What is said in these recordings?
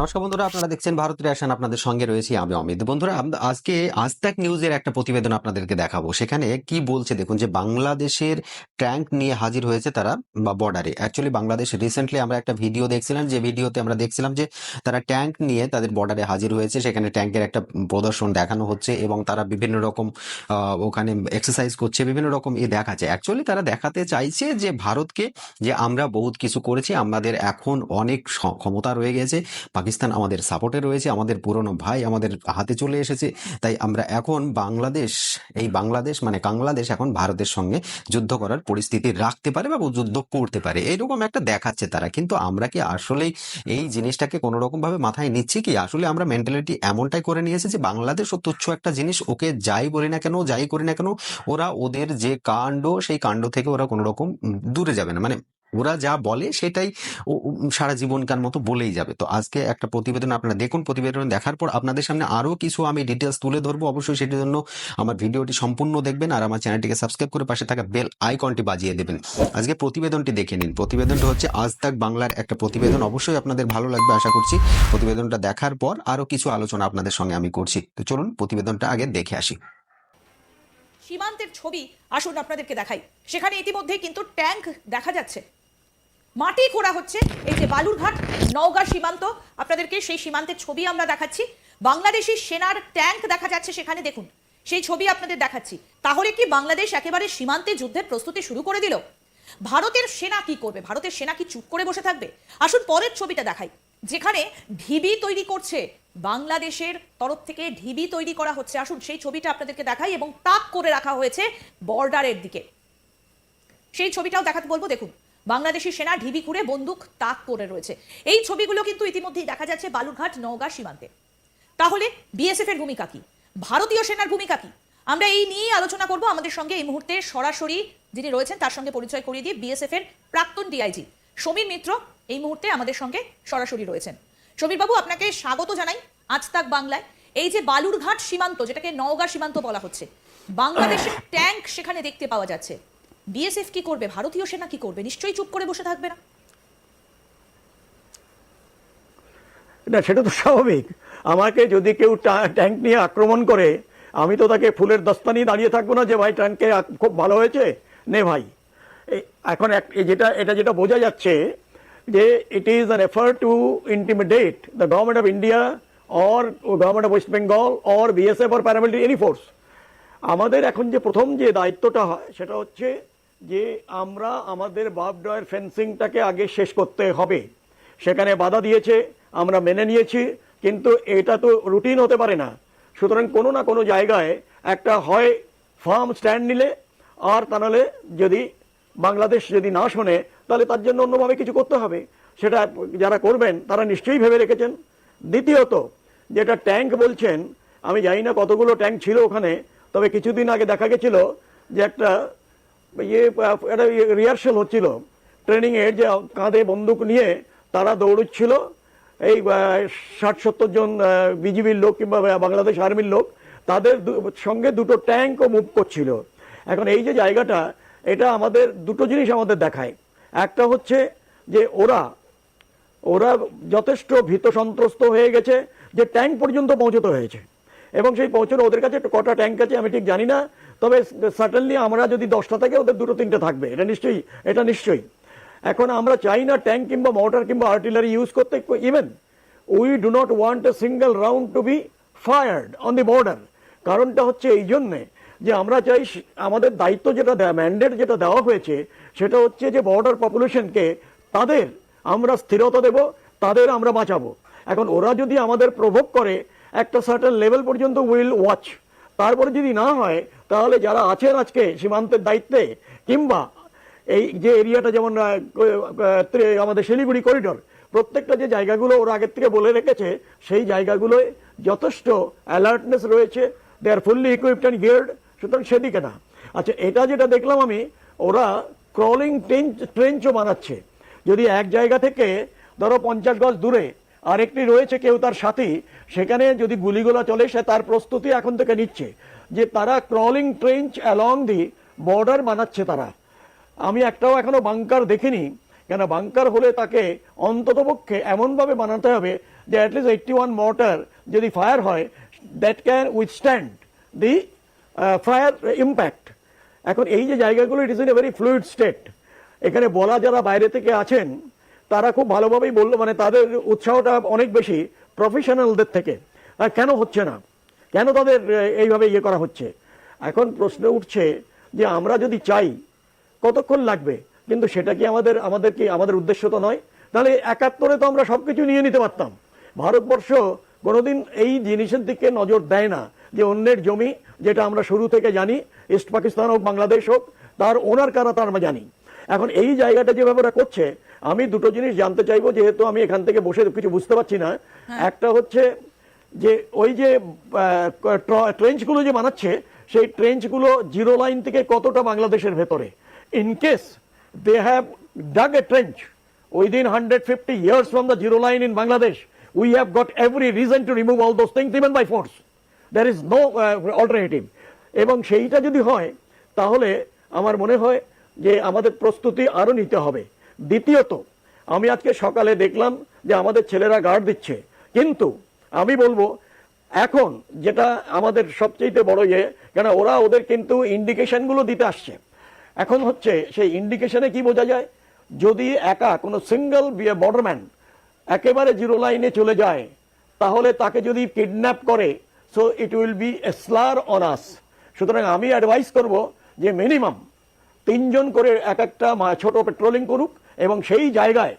নমস্কার বন্ধুরা, আপনারা দেখছেন ভারত রেশন, আপনাদের সঙ্গে রয়েছি আমি অমিত। বন্ধুরা আজকে আজ তাক নিউজের একটা প্রতিবেদন আপনাদেরকে দেখাবো। সেখানে কি বলছে দেখুন যে, বাংলাদেশের ট্যাঙ্ক নিয়ে হাজির হয়েছে তারা বা বর্ডারে অ্যাকচুয়ালি বাংলাদেশ রিসেন্টলি আমরা একটা ভিডিও দেখছিলাম, যে ভিডিওতে আমরা দেখছিলাম যে, তারা ট্যাঙ্ক নিয়ে তাদের বর্ডারে হাজির হয়েছে। সেখানে ট্যাঙ্কের একটা প্রদর্শন দেখানো হচ্ছে এবং তারা বিভিন্ন রকম ওখানে এক্সারসাইজ করছে, বিভিন্ন রকম ই দেখাচ্ছে। অ্যাকচুয়ালি তারা দেখাতে চাইছে যে, ভারতকে যে আমরা বহুত কিছু করেছি, আমাদের এখন অনেক ক্ষমতা রয়ে গেছে। পাকিস্তান আমাদের সাপোর্টে রয়েছে, আমাদের পুরনো ভাই আমাদের হাতে চলে এসেছে। তাই আমরা এখন বাংলাদেশ, এই বাংলাদেশ মানে বাংলাদেশ এখন ভারতের সঙ্গে যুদ্ধ করার পরিস্থিতি রাখতে পারে বা যুদ্ধ করতে পারে। এইরকম একটা দেখাচ্ছে তারা। কিন্তু আমরা কি আসলেই এই জিনিসটাকে কোনো রকমভাবে মাথায় নিচ্ছি কি? আসলে আমরা মেন্টালিটি এমনটাই করে নিয়েছি যে বাংলাদেশ ও তুচ্ছ একটা জিনিস, ওকে যাই বলি না কেন, যাই করি না কেন, ওরা ওদের যে কাণ্ড, সেই কাণ্ড থেকে ওরা কোনো রকম দূরে যাবে না। মানে ওরা যা বলে সেটাই সারা জীবনকার মতো বলেই যাবে। তো আজকে একটা প্রতিবেদন আপনারা দেখুন, প্রতিবেদন দেখার পর আপনাদের সামনে আরও কিছু আমি ডিটেলস তুলে ধরবো। অবশ্যই সেটির জন্য আমার ভিডিওটি সম্পূর্ণ দেখবেন আর আমার চ্যানেলটিকে সাবস্ক্রাইব করে পাশে থাকা বেল আইকনটি বাজিয়ে দেবেন। আজকে প্রতিবেদনটি দেখে নিন। প্রতিবেদনটা হচ্ছে আজ তাক বাংলার একটা প্রতিবেদন। অবশ্যই আপনাদের ভালো লাগবে আশা করছি। প্রতিবেদনটা দেখার পর আরও কিছু আলোচনা আপনাদের সঙ্গে আমি করছি। তো চলুন প্রতিবেদনটা আগে দেখে আসি। সীমান্তের ছবি আসুন আপনাদেরকে দেখাই। সেখানে ইতিমধ্যে কিন্তু ট্যাঙ্ক দেখা যাচ্ছে। মাটি খোঁড়া হচ্ছে। এই যে বালুরঘাট, নওগাঁ সীমান্ত, আপনাদেরকে সেই সীমান্তের ছবি আমরা দেখাচ্ছি। বাংলাদেশি সেনার ট্যাঙ্ক দেখা যাচ্ছে সেখানে, দেখুন। সেই ছবি আপনাদের দেখাচ্ছি। তাহলে কি বাংলাদেশ একেবারে সীমান্তে যুদ্ধের প্রস্তুতি শুরু করে দিল? ভারতের সেনা কি করবে? ভারতের সেনা কি চুপ করে বসে থাকবে? আসুন পরের ছবিটা দেখাই। যেখানে ঢিবি তৈরি করছে। বাংলাদেশের তরফ থেকে ঢিবি তৈরি করা হচ্ছে। আসুন সেই ছবিটা আপনাদেরকে দেখাই এবং তাক করে রাখা হয়েছে বর্ডারের দিকে। সেই ছবিটাও দেখাতে বলব, দেখুন। বাংলাদেশি সেনা ঢিবি খুঁড়ে বন্দুক তাক করে রয়েছে। এই ছবিগুলো কিন্তু ইতিমধ্যেই দেখা যাচ্ছে বালুরঘাট, নওগাঁ সীমান্তে। তাহলে বিএসএফ এর ভূমিকা কি? ভারতীয় সেনার ভূমিকা কি? আমরা এই নিয়ে আলোচনা করব। আমাদের সঙ্গে এই মুহূর্তে সরাসরি যিনি রয়েছেন, তার সঙ্গে পরিচয় করিয়ে দিয়ে বিএসএফ এর প্রাক্তন ডিআইজি সমীর মিত্র এই মুহূর্তে আমাদের সঙ্গে সরাসরি রয়েছেন। বাবু, আপনাকে স্বাগত জানাই আজ তাক বাংলায়। এই যে বালুরঘাট সীমান্ত, যেটাকে নওগাঁ সীমান্ত বলা হচ্ছে, বাংলাদেশের ট্যাঙ্ক সেখানে দেখতে পাওয়া যাচ্ছে। বিএসএফ কি করবে? ভারতীয় সেনা কি করবে? নিশ্চয়ই চুপ করে বসে থাকবে না। না, সেটা তো স্বাভাবিক। আমাকে যদি কেউ ট্যাঙ্ক নিয়ে আক্রমণ করে, আমি তো তাকে ফুলের দস্তা নিয়ে দাঁড়িয়ে থাকব না যে, ভাই, ট্যাঙ্কে খুব ভালো হয়েছে? নে, ভাই। এখন যেটা, এটা যেটা বোঝা যাচ্ছে যে it is an effort to intimidate the government of India or government of West Bengal or BSF or paramilitary any force আমাদের এখন যে প্রথম যে দায়িত্বটা হয়, সেটা হচ্ছে যে আমরা আমাদের বাপডয়ের ফেন্সিংটাকে আগে শেষ করতে হবে। সেখানে বাধা দিয়েছে, আমরা মেনে নিয়েছি, কিন্তু এটা তো রুটিন হতে পারে না। সুতরাং কোনো না কোনো জায়গায় একটা হয় ফার্ম স্ট্যান্ড নিলে, আর তা নাহলে যদি বাংলাদেশ যদি না শোনে, তাহলে তার জন্য অন্যভাবে কিছু করতে হবে। সেটা যারা করবেন, তারা নিশ্চয়ই ভেবে রেখেছেন। দ্বিতীয়ত, যেটা ট্যাঙ্ক বলছেন, আমি জানি না কতগুলো ট্যাঙ্ক ছিল ওখানে, তবে কিছুদিন আগে দেখা গেছিল যে একটা ইয়ে একটা রিহার্সাল হচ্ছিল। ট্রেনিং এর যে কাঁধে বন্দুক নিয়ে তারা দৌড়চ্ছিল। এই ষাট সত্তর জন বিজিবির লোক কিংবা বাংলাদেশ আর্মির লোক তাদের সঙ্গে দুটো ট্যাঙ্কও মুভ করছিল। এখন এই যে জায়গাটা, এটা আমাদের দুটো জিনিস আমাদের দেখায়। একটা হচ্ছে যে ওরা ওরা যথেষ্ট ভীত সন্ত্রস্ত হয়ে গেছে যে ট্যাঙ্ক পর্যন্ত পৌঁছতে হয়েছে। এবং সেই পৌঁছানো ওদের কাছে কটা ট্যাঙ্ক আছে, আমি ঠিক জানি না। তবে সার্টেনলি আমরা যদি দশটা থাকে, ওদের দুটো তিনটে থাকবে। এটা নিশ্চয়ই এটা নিশ্চয়ই। এখন আমরা চাই না ট্যাঙ্ক কিংবা মোটর কিংবা আর্টিলারি ইউজ করতে even we do not want a single round to be fired on the border কারণটা হচ্ছে এই জন্যে যে আমরা চাই আমাদের দায়িত্ব যেটা দেয় ম্যান্ডেট যেটা দেওয়া হয়েছে, সেটা হচ্ছে যে বর্ডার পপুলেশনকে তাদের আমরা স্থিরতা দেব, তাদের আমরা বাঁচাবো। এখন ওরা যদি আমাদের প্রভোগ করে, একটা সার্টেন লেভেল পর্যন্ত উইল ওয়াচ তারপরে যদি না হয়, তাহলে যারা আছেন আজকে সীমান্তের দায়িত্বে, কিংবা এই যে এরিয়াটা যেমন আমাদের শিলিগুড়ি করিডোর, প্রত্যেকটা যে জায়গাগুলো ওরা আগের থেকে বলে রেখেছে, সেই জায়গাগুলোয় যথেষ্ট অ্যালার্টনেস রয়েছে they are fully equipped and geared সুতরাং সেদিকে না। আচ্ছা এটা যেটা দেখলাম আমি, ওরা ক্রলিং ট্রেঞ্চ ট্রেঞ্চও বানাচ্ছে। যদি এক জায়গা থেকে, ধরো পঞ্চাশ গজ দূরে আরেকটি রয়েছে কেউ তার সাথী। সেখানে যদি গুলিগোলা চলে, সে তার প্রস্তুতি এখন থেকে নিচ্ছে। যে তারা crawling trench along the border বানাচ্ছে তারা। আমি একটাও এখনও বাংকার দেখিনি। কেন বাংকার হলে তাকে অন্ততপক্ষে এমনভাবে বানাতে হবে যে at least eighty one mortar যদি ফায়ার হয় that can withstand the fire impact এখন এই যে জায়গাগুলো it is in a very fluid state এখানে বলা যারা বাইরে থেকে আছেন তারা খুব ভালোভাবেই বলল মানে তাদের উৎসাহটা অনেক বেশি প্রফেশনালদের থেকে। কেন হচ্ছে না? কেন তাদের এইভাবে ইয়ে করা হচ্ছে? এখন প্রশ্ন উঠছে যে আমরা যদি চাই, কতক্ষণ লাগবে? কিন্তু সেটা কি আমাদের আমাদের কি, আমাদের উদ্দেশ্য তো নয়। তাহলে একাত্তরে তো আমরা সবকিছু নিয়ে নিতে পারতাম। ভারতবর্ষ কোনোদিন এই জিনিসের দিকে নজর দেয় না যে অন্যের জমি, যেটা আমরা শুরু থেকে জানি, ইস্ট পাকিস্তান হোক, বাংলাদেশ হোক, তার ওনার কারা তার আমরা জানি। এখন এই জায়গাটা যেভাবে করছে আমি দুটো জিনিস জানতে চাইব যেহেতু আমি এখান থেকে বসে কিছু বুঝতে পারছি না। একটা হচ্ছে যে ওই যে ট্রেঞ্চগুলো যে বানাচ্ছে সেই ট্রেঞ্চগুলো জিরো লাইন থেকে কতটা বাংলাদেশের ভেতরে? In case they have dug a trench within hundred fifty yards from the zero line in Bangladesh we have got every reason to remove all those things even by force there is no alternative এবং সেইটা যদি হয় তাহলে আমার মনে হয় যে আমাদের প্রস্তুতি আরও নিতে হবে। দ্বিতীয়ত, আমি আজকে সকালে দেখলাম যে আমাদের ছেলেরা গার্ড দিচ্ছে। কিন্তু আমি বলব, এখন যেটা আমাদের সবচেয়ে বড় ইয়ে কেন ওরা ওদের কিন্তু ইন্ডিকেশনগুলো দিতে আসছে। এখন হচ্ছে সেই ইন্ডিকেশনে কি বোঝা যায়? যদি একা কোনো সিঙ্গেল বর্ডারম্যান একেবারে জিরো লাইনে চলে যায়, তাহলে তাকে যদি কিডন্যাপ করে so it will be a slur on us সুতরাং আমি অ্যাডভাইস করব যে মিনিমাম তিনজন করে এক একটা ছোট পেট্রোলিং করুক এবং সেই জায়গায়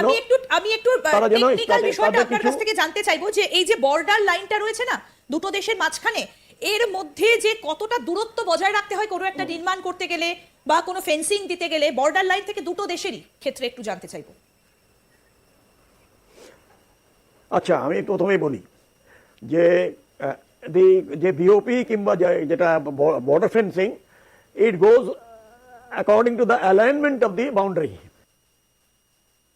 আমি একটু আমি একটু টেকনিক্যাল বিষয়টা আপনার কাছ থেকে জানতে চাইব যে এই যে বর্ডার লাইনটা রয়েছে না দুটো দেশের মাঝখানে এর মধ্যে যে কতটা দূরত্ব বজায় রাখতে হয় কোনো একটা নির্মাণ করতে গেলে বা কোনো ফেন্সিং দিতে গেলে বর্ডার লাইন থেকে দুটো দেশেরই ক্ষেত্রে একটু জানতে চাইব। আচ্ছা আমি প্রথমেই বলি যে যে বিওপি কিংবা যেটা border fencing it goes according to the alignment of the boundary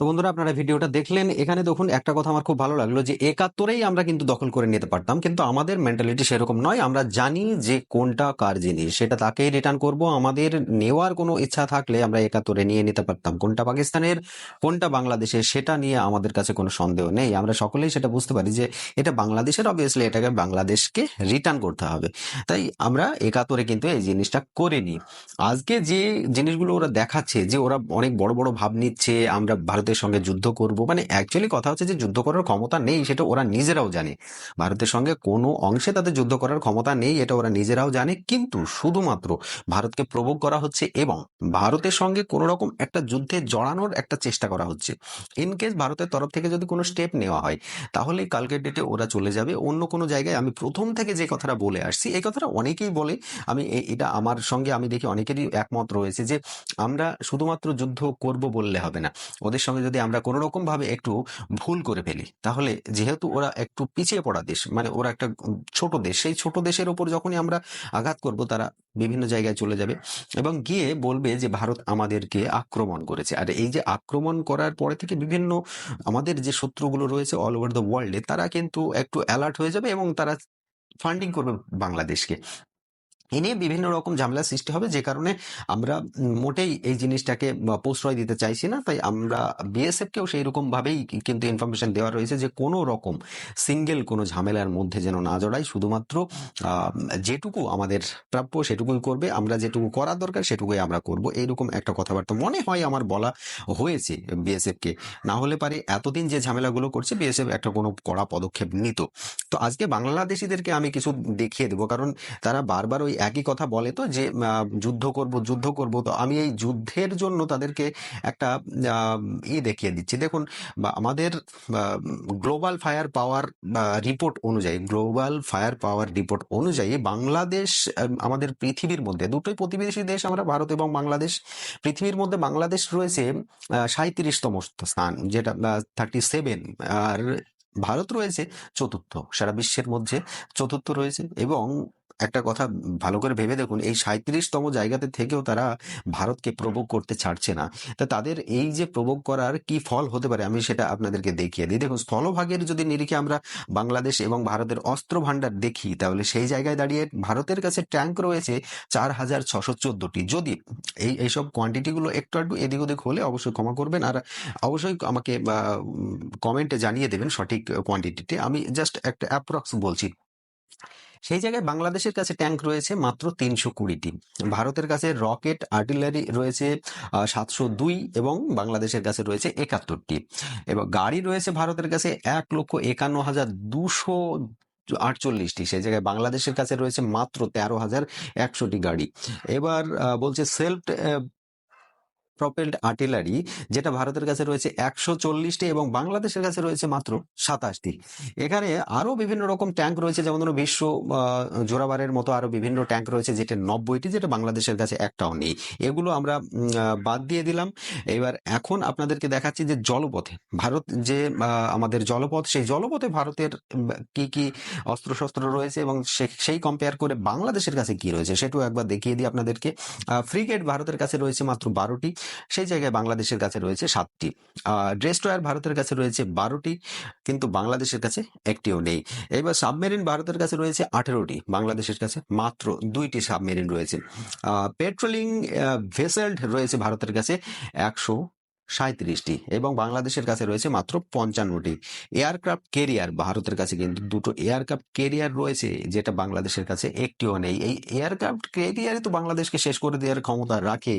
তো বন্ধুরা আপনারা ভিডিওটা দেখলেন। এখানে দেখুন, একটা কথা আমার খুব ভালো লাগল যে একাত্তরেই আমরা কিন্তু দখল করে নিতে পারতাম, কিন্তু আমাদের মেন্টালিটি সেরকম নয়। আমরা জানি যে কোনটা কার জিনিস, সেটা তাকেই রিটার্ন করব। আমাদের নেওয়ার কোনো ইচ্ছা থাকলে আমরা একাত্তরে নিয়ে নিতে পারতাম। কোনটা পাকিস্তানের, কোনটা বাংলাদেশের, সেটা নিয়ে আমাদের কাছে কোনো সন্দেহ নেই। আমরা সকলেই সেটা বুঝতে পারি যে এটা বাংলাদেশের অবভিয়াসলি এটাকে বাংলাদেশকে রিটার্ন করতে হবে। তাই আমরা একাত্তরে কিন্তু এই জিনিসটা করিনি আজকে যে জিনিসগুলো ওরা দেখাচ্ছে, যে ওরা অনেক বড় বড় ভাব নিচ্ছে, আমরা ভারতের সঙ্গে যুদ্ধ করব। মানে অ্যাকচুয়ালি কথা হচ্ছে যে যুদ্ধ করার ক্ষমতা নেই, সেটা ওরা নিজেরাও জানে। ভারতের সঙ্গে কোনো অংশে তাদের যুদ্ধ করার ক্ষমতা নেই, এটা ওরা নিজেরাও জানে। কিন্তু শুধুমাত্র ভারতকে প্রভোগ করা হচ্ছে এবং ভারতের সঙ্গে কোনো রকম একটা যুদ্ধে জড়ানোর একটা চেষ্টা করা হচ্ছে। ইন কেস ভারতের তরফ থেকে যদি কোনো স্টেপ নেওয়া হয়, তাহলে কালকের ডেটে ওরা চলে যাবে। অন্য কোনো জায়গায় আমি প্রথম থেকে যে কথাটা বলে আসছি, এই কথাটা অনেকেই বলে। আমি এটা আমার সঙ্গে আমি দেখি অনেকেরই একমত রয়েছে যে আমরা শুধুমাত্র যুদ্ধ করব বললে হবে না। ওদের সঙ্গে যদি আমরা কোনো রকম ভাবে একটু ভুল করে ফেলি, তাহলে যেহেতু ওরা একটু পিছিয়ে পড়া দেশ মানে ওরা একটা ছোট দেশ, সেই ছোট দেশের ওপর যখনই আমরা আঘাত করব, তারা বিভিন্ন জায়গায় চলে যাবে এবং গিয়ে বলবে যে, ভারত আমাদেরকে আক্রমণ করেছে। আর এই যে আক্রমণ করার পরে থেকে বিভিন্ন আমাদের যে শত্রুগুলো রয়েছে অল ওভার দ্য ওয়ার্ল্ডে তারা কিন্তু একটু অ্যালার্ট হয়ে যাবে এবং তারা ফান্ডিং করবে বাংলাদেশকে। এ নিয়ে বিভিন্ন রকম ঝামেলা সৃষ্টি হবে, যে কারণে আমরা মোটেই এই জিনিসটাকে প্রশ্রয় দিতে চাইছি না। তাই আমরা বিএসএফকেও সেই রকমভাবেই কিন্তু ইনফরমেশন দেওয়া রয়েছে যে কোনো রকম সিঙ্গেল কোনো ঝামেলার মধ্যে যেন না জড়াই। শুধুমাত্র যেটুকু আমাদের প্রাপ্য সেটুকুই করবে, আমরা যেটুকু করার দরকার সেটুকুই আমরা করব। এইরকম একটা কথাবার্তা মনে হয় আমার বলা হয়েছে বিএসএফকে। না হলে পারে এতদিন যে ঝামেলাগুলো করছে, বিএসএফ একটা কোনো কড়া পদক্ষেপ নিত। তো আজকে বাংলাদেশিদেরকে আমি কিছু দেখিয়ে দেবো, কারণ তারা বারবার ওই একই কথা বলে তো যে যুদ্ধ করব যুদ্ধ করব। তো আমি এই যুদ্ধের জন্য তাদেরকে একটা ইয়ে দেখিয়ে দিচ্ছি। দেখুন আমাদের গ্লোবাল ফায়ার পাওয়ার রিপোর্ট অনুযায়ী, গ্লোবাল ফায়ার পাওয়ার রিপোর্ট অনুযায়ী বাংলাদেশ আমাদের পৃথিবীর মধ্যে দুটোই প্রতিবেশী দেশ আমরা, ভারত এবং বাংলাদেশ। পৃথিবীর মধ্যে বাংলাদেশ রয়েছে সাঁত্রিশতম স্থান, যেটা থার্টি সেভেন আর ভারত রয়েছে চতুর্থ, সারা বিশ্বের মধ্যে চতুর্থ রয়েছে এবং একটা কথা ভালো করে ভেবে দেখুন এই সাঁত্রিশতম জায়গাতে থেকেও তারা ভারতকে প্রভোগ করতে ছাড়ছে না। তা তাদের এই যে প্রভোগ করার কি ফল হতে পারে আমি সেটা আপনাদেরকে দেখিয়ে দিই। দেখুন স্থলভাগের যদি নিরিখে আমরা বাংলাদেশ এবং ভারতের অস্ত্র ভান্ডার দেখি তাহলে সেই জায়গায় দাঁড়িয়ে ভারতের কাছে ট্যাঙ্ক রয়েছে চার হাজার ছশো চোদ্দটি। যদি এই এইসব কোয়ান্টিটিগুলো একটু একটু এদিক ওদিক হলে অবশ্যই ক্ষমা করবেন আর অবশ্যই আমাকে কমেন্টে জানিয়ে দেবেন সঠিক কোয়ান্টিটিটি। আমি জাস্ট একটা অ্যাপ্রক্স বলছি। সেই জায়গায় বাংলাদেশের কাছে ট্যাঙ্ক রয়েছে মাত্র তিনশো কুড়িটি ভারতের কাছে রকেট আর্টিলারি রয়েছে সাতশো দুই এবং বাংলাদেশের কাছে রয়েছে একাত্তরটি এবং গাড়ি রয়েছে ভারতের কাছে এক লক্ষ একান্ন হাজার দুশো আটচল্লিশটি সেই জায়গায় বাংলাদেশের কাছে রয়েছে মাত্র তেরো হাজার একশোটি গাড়ি। এবার বলছে সেলফ প্রপেলড আর্টিলারি যেটা ভারতের কাছে রয়েছে একশো চল্লিশটি এবং বাংলাদেশের কাছে রয়েছে মাত্র সাতাশটি। এখানে আরও বিভিন্ন রকম ট্যাঙ্ক রয়েছে, যেমন ধরো বিশ্ব জোরাবারের মতো আরও বিভিন্ন ট্যাঙ্ক রয়েছে, যেটা নব্বইটি, যেটা বাংলাদেশের কাছে একটাও নেই। এগুলো আমরা বাদ দিয়ে দিলাম। এবার এখন আপনাদেরকে দেখাচ্ছি যে জলপথে, ভারত যে আমাদের জলপথ, সেই জলপথে ভারতের কি কি অস্ত্রশস্ত্র রয়েছে এবং সেই কম্পেয়ার করে বাংলাদেশের কাছে কি রয়েছে, সেটাও একবার দেখিয়ে দিই আপনাদেরকে। ফ্রিগেট ভারতের কাছে রয়েছে মাত্র বারোটি। সেই জায়গায় বাংলাদেশের কাছে রয়েছে সাতটি। ড্রেস্টয়ার ভারতের কাছে রয়েছে বারোটি, কিন্তু বাংলাদেশের কাছে একটিও নেই। এবার সাবমেরিন ভারতের কাছে রয়েছে আঠেরোটি, বাংলাদেশের কাছে মাত্র দুইটি সাবমেরিন রয়েছে। পেট্রোলিং ভেসেল রয়েছে ভারতের কাছে একশো সাঁত্রিশটি এবং বাংলাদেশের কাছে রয়েছে মাত্র পঞ্চান্নটি। এয়ারক্রাফট কেরিয়ার ভারতের কাছে কিন্তু দুটো এয়ারক্রাফট কেরিয়ার রয়েছে, যেটা বাংলাদেশের কাছে একটিও নেই। এই এয়ারক্রাফট কেরিয়ারে তো বাংলাদেশকে শেষ করে দেওয়ার ক্ষমতা রাখে।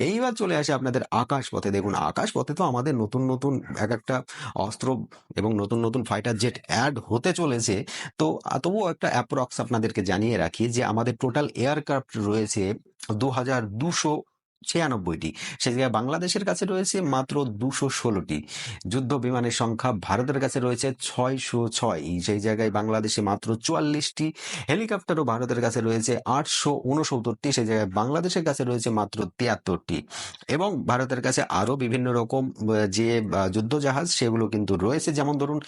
এইবার চলে আসে আপনাদের আকাশ পথে দেখুন আকাশ পথে তো আমাদের নতুন নতুন এক একটা অস্ত্র এবং নতুন নতুন ফাইটার জেট অ্যাড হতে চলেছে। তো, তবুও একটা অ্যাপ্রক্স আপনাদেরকে জানিয়ে রাখি যে আমাদের টোটাল এয়ারক্রাফট রয়েছে দু হাজার দুশো ছিয়ানব্বইটি। সে জায়গায় বাংলাদেশের কাছে রয়েছে মাত্র দুশো ষোলোটি। যুদ্ধ বিমানের সংখ্যা ভারতের কাছে রয়েছে ছয়শো ছয়। সেই জায়গায় বাংলাদেশে মাত্র চুয়াল্লিশটি। হেলিকপ্টারও ভারতের কাছে রয়েছে আটশো উনসত্তরটি সেই জায়গায় বাংলাদেশের কাছে রয়েছে মাত্র তিয়াত্তরটি। এবং ভারতের কাছে আরও বিভিন্ন রকম যে যুদ্ধ জাহাজ সেগুলো কিন্তু রয়েছে। যেমন ধরুন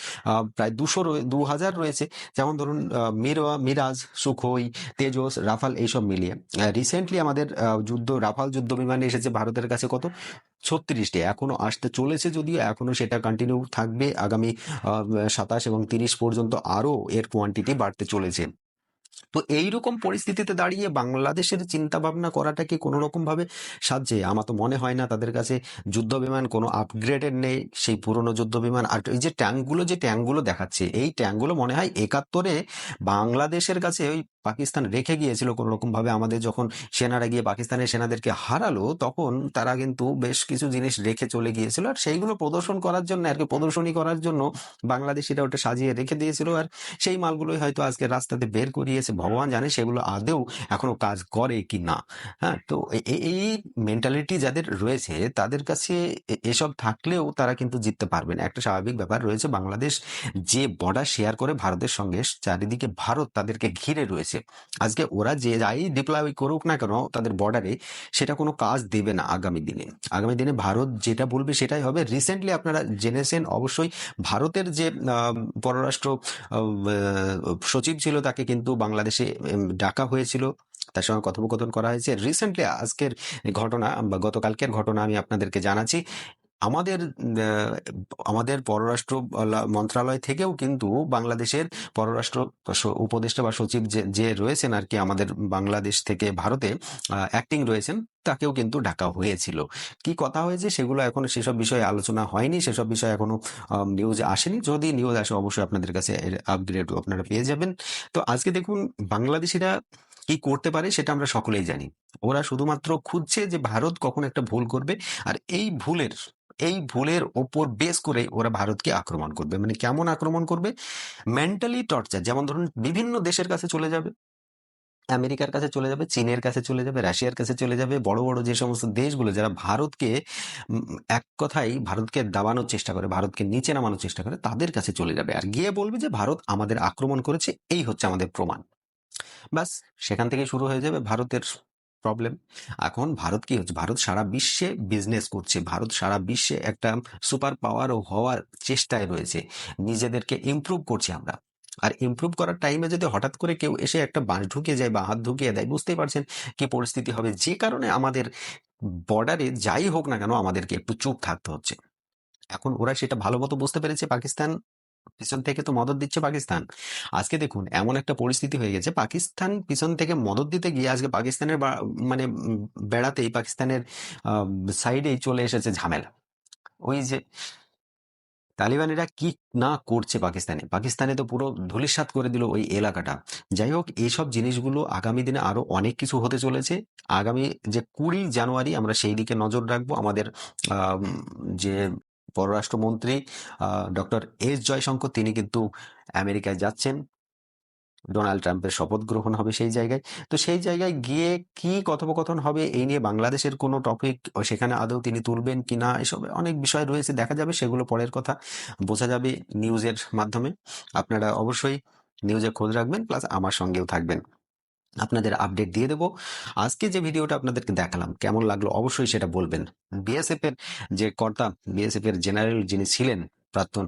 প্রায় দুশো দু হাজার রয়েছে। যেমন ধরুন আহ, মিরা মিরাজ সুখোই তেজস রাফাল এইসব মিলিয়ে। রিসেন্টলি আমাদের যুদ্ধ রাফাল যুদ্ধ বিমানে এসেছে ভারতের কাছে কত? ছত্রিশটি। এখনও আসতে চলেছে যদিও, এখনও সেটা কন্টিনিউ থাকবে আগামী সাতাশ এবং তিরিশ পর্যন্ত আরও এর কোয়ান্টিটি বাড়তে চলেছে। তো এইরকম পরিস্থিতিতে দাঁড়িয়ে বাংলাদেশের চিন্তা ভাবনা করাটা কি কোনো রকম ভাবে সাজছে আমার তো মনে হয় না তাদের কাছে যুদ্ধ বিমান কোনো আপগ্রেডেড নেই, সেই পুরনো যুদ্ধ বিমান আর এই যে ট্যাঙ্কগুলো যে ট্যাঙ্কগুলো দেখাচ্ছে, এই ট্যাঙ্কগুলো মনে হয় একাত্তরে বাংলাদেশের কাছে ওই পাকিস্তান রেখে গিয়েছিল কোনো রকম ভাবে আমাদের যখন সেনারা গিয়ে পাকিস্তানের সেনাদেরকে হারালো, তখন তারা কিন্তু বেশ কিছু জিনিস রেখে চলে গিয়েছিল আর সেইগুলো প্রদর্শন করার জন্য আর কি, প্রদর্শনী করার জন্য বাংলাদেশিরা ওটা সাজিয়ে রেখে দিয়েছিল আর সেই মালগুলোই হয়তো আজকে রাস্তাতে বের করিয়েছে ভগবান জানে সেগুলো আদেও এখনও কাজ করে কি না। হ্যাঁ তো এই মেন্টালিটি যাদের রয়েছে, তাদের কাছে এসব থাকলেও তারা কিন্তু জিততে পারবে না। একটা স্বাভাবিক ব্যাপার রয়েছে, বাংলাদেশ যে বর্ডার শেয়ার করে ভারতের সঙ্গে, চারিদিকে ভারত তাদেরকে ঘিরে রয়েছে। আজকে ওরা যে যাই ডিপ্লয় করুক না কেন, তাদের বর্ডারে সেটা কোনো কাজ দেবে না আগামী দিনে। আগামী দিনে ভারত যেটা বলবে সেটাই হবে। রিসেন্টলি আপনারা জেনেছেন অবশ্যই, ভারতের যে পররাষ্ট্র সচিব ছিল তাকে কিন্তু বাংলাদেশে ডাকা হয়েছিল। তার সঙ্গে কথোপকথন করা হয়েছে। রিসেন্টলি আজকের ঘটনা বা গতকালকের ঘটনা আমি আপনাদেরকে জানাচ্ছি। আমাদের আমাদের পররাষ্ট্র মন্ত্রণালয় থেকেও কিন্তু বাংলাদেশের পররাষ্ট্র উপদেষ্টা বা সচিব যে যে রয়েছেন আর কি আমাদের বাংলাদেশ থেকে ভারতে অ্যাক্টিং রয়েছেন, তাকেও কিন্তু ডাকা হয়েছিল। কি কথা হয়েছে সেগুলো এখনও সেসব বিষয়ে আলোচনা হয়নি, সেসব বিষয়ে এখনও নিউজ আসেনি। যদি নিউজ আসে অবশ্যই আপনাদের কাছে আপগ্রেড আপনারা পেয়ে যাবেন। তো আজকে দেখুন বাংলাদেশিরা কি করতে পারে সেটা আমরা সকলেই জানি। ওরা শুধুমাত্র খুঁজছে যে ভারত কখন একটা ভুল করবে, আর এই ভুলের এই ভুলের ওপর বেস করে ওরা ভারতকে আক্রমণ করবে। মানে কেমন আক্রমণ করবে? মেন্টালি টর্চার যেমন ধরুন বিভিন্ন দেশের কাছে চলে যাবে। আমেরিকার কাছে চলে যাবে, চীনের কাছে চলে যাবে, রাশিয়ার কাছে চলে যাবে, বড় বড় যে সমস্ত দেশগুলো যারা ভারতকে এক কথাই ভারতকে দাবানোর চেষ্টা করে, ভারতকে নিচে নামানোর চেষ্টা করে, তাদের কাছে চলে যাবে আর গিয়ে বলবে যে, ভারত আমাদের আক্রমণ করেছে, এই হচ্ছে আমাদের প্রমাণ। ব্যাস, সেখান থেকে শুরু হয়ে যাবে ভারতের প্রবলেম এখন ভারত কি হচ্ছে? ভারত সারা বিশ্বে বিজনেস করছে। ভারত সারা বিশ্বে একটা সুপার পাওয়ার হওয়ার চেষ্টায় রয়েছে। নিজেদেরকে ইমপ্রুভ করছি আমরা। আর ইমপ্রুভ করার টাইমে যদি হঠাৎ করে কেউ এসে একটা বাঁশ ঢুকিয়ে যায় বা হাত ঢুকিয়ে দেয়, বুঝতেই পারছেন কি পরিস্থিতি হবে। যে কারণে আমাদের বর্ডারে যাই হোক না কেন আমাদেরকে একটু চুপ থাকতে হচ্ছে। এখন ওরা সেটা ভালো মতো বুঝতে পেরেছে, পাকিস্তান পিছন থেকে তো মদত দিচ্ছে পাকিস্তান। আজকে দেখুন এমন একটা পরিস্থিতি হয়ে গেছে পাকিস্তান পিছন থেকে মদত দিতে গিয়ে আজকে পাকিস্তানের মানে বেড়াতেই পাকিস্তানের সাইডেই চলে এসেছে ঝামেলা। ওই যে তালিবানেরা কি না করছে পাকিস্তানে? পাকিস্তানে তো পুরো ধূলিসাৎ করে দিল ওই এলাকাটা। যাই হোক এইসব জিনিসগুলো আগামী দিনে আরও অনেক কিছু হতে চলেছে। আগামী যে কুড়ি জানুয়ারি আমরা সেই দিকে নজর রাখব। আমাদের আম, যে পররাষ্ট্রমন্ত্রী ডক্টর এস জয়শঙ্কর, তিনি কিন্তু আমেরিকায় যাচ্ছেন। ডোনাল্ড ট্রাম্পের শপথ গ্রহণ হবে সেই জায়গায়। তো সেই জায়গায় গিয়ে কি কথোপকথন হবে এই নিয়ে বাংলাদেশের কোনো টপিক সেখানে আদৌ তিনি তুলবেন কি না, এসব অনেক বিষয় রয়েছে, দেখা যাবে, সেগুলো পরের কথা বোঝা যাবে নিউজের মাধ্যমে। আপনারা অবশ্যই নিউজে খোঁজ রাখবেন প্লাস আমার সঙ্গেও থাকবেন। আপনাদের আপডেট দিয়ে দেবো। আজকে যে ভিডিওটা আপনাদেরকে দেখালাম, কেমন লাগল অবশ্যই সেটা বলবেন। বিএসএফ এর যে কর্তা বিএসএফ এর জেনারেল যিনি ছিলেন প্রাক্তন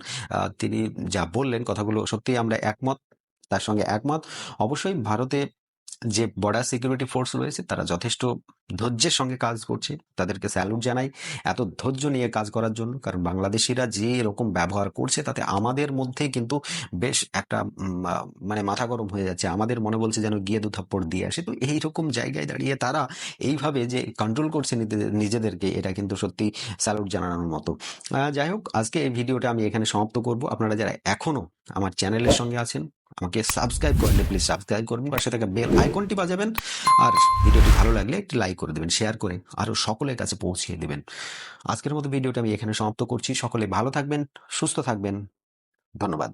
তিনি যা বললেন কথাগুলো সত্যিই আমরা একমত, তার সঙ্গে একমত। অবশ্যই ভারতে যে বর্ডার সিকিউরিটি ফোর্স রয়েছে, তারা যথেষ্ট ধৈর্যের সঙ্গে কাজ করছে। তাদেরকে স্যালুট জানাই। এত ধৈর্য নিয়ে কাজ করার জন্য, কারণ বাংলাদেশিরা যে এরকম ব্যবহার করছে, তাতে আমাদের মধ্যে কিন্তু বেশ একটা মানে মাথা গরম হয়ে যাচ্ছে। আমাদের মনে বলছে যেন গিয়ে দু থাপ্পড় দিয়ে আসে। তো এইরকম জায়গায় দাঁড়িয়ে তারা এইভাবে যে কন্ট্রোল করছে নিজেদের- নিজেদেরকে, এটা কিন্তু সত্যি স্যালুট জানানোর মতো। যাই হোক, আজকে এই ভিডিওটা আমি এখানে সমাপ্ত করব। আপনারা যারা এখনও আমার চ্যানেলের সঙ্গে আছেন আমাকে সাবস্ক্রাইব করলে প্লিজ সাবস্ক্রাইব করবেন পাশে থাকা বেল আইকনটি বাজাবেন। আর ভিডিওটি ভালো লাগলে একটি লাইক করে দেবেন শেয়ার করে আরও সকলের কাছে পৌঁছিয়ে দেবেন। আজকের মতো ভিডিওটা আমি এখানে সমাপ্ত করছি। সকলে ভালো থাকবেন, সুস্থ থাকবেন। ধন্যবাদ।